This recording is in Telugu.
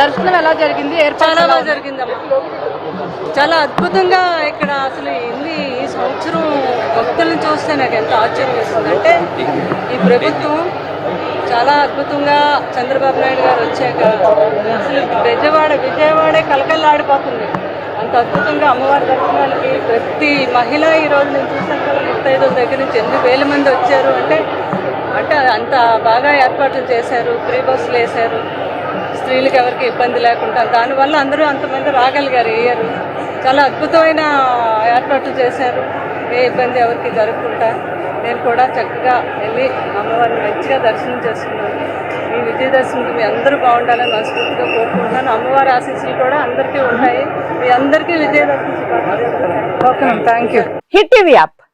దర్శనం ఎలా జరిగింది? చాలా బాగా? జరిగిందమ్మా. చాలా అద్భుతంగా ఇక్కడ అసలు ఇన్ని ఈ సంవత్సరం భక్తులను చూస్తే నాకు ఎంత ఆశ్చర్యం వేస్తుంది అంటే ఈ ప్రభుత్వం చాలా అద్భుతంగా చంద్రబాబు నాయుడు గారు వచ్చాక అసలు విజయవాడ విజయవాడే కలకల్లాడిపోతుంది అంత అద్భుతంగా అమ్మవారి దర్శనానికి ప్రతి మహిళ ఈ రోజు నేను చూసాను కదా ముత్తైదుల దగ్గర నుంచి ఎన్ని వేల మంది వచ్చారు. అంటే అంటే అంత బాగా ఏర్పాట్లు చేశారు ఫ్రీ బస్సులు వేశారు. స్త్రీలకు ఎవరికి ఇబ్బంది లేకుండా దానివల్ల అందరూ అంతమంది రాగలిగారు ఇయ్యారు చాలా అద్భుతమైన ఏర్పాట్లు చేశారు. ఏ ఇబ్బంది ఎవరికి జరగకుండా నేను కూడా చక్కగా వెళ్ళి అమ్మవారిని మంచిగా దర్శనం చేసుకున్నాను. ఈ విజయదశమికి మీ అందరూ బాగుండాలని మనస్ఫూర్తిగా కోరుకుంటున్నాను. అమ్మవారి ఆశీస్సులు కూడా అందరికీ ఉంటాయి. మీ అందరికీ విజయదశమి శుభాకాంక్షలు okay ma'am thank you hit TV app.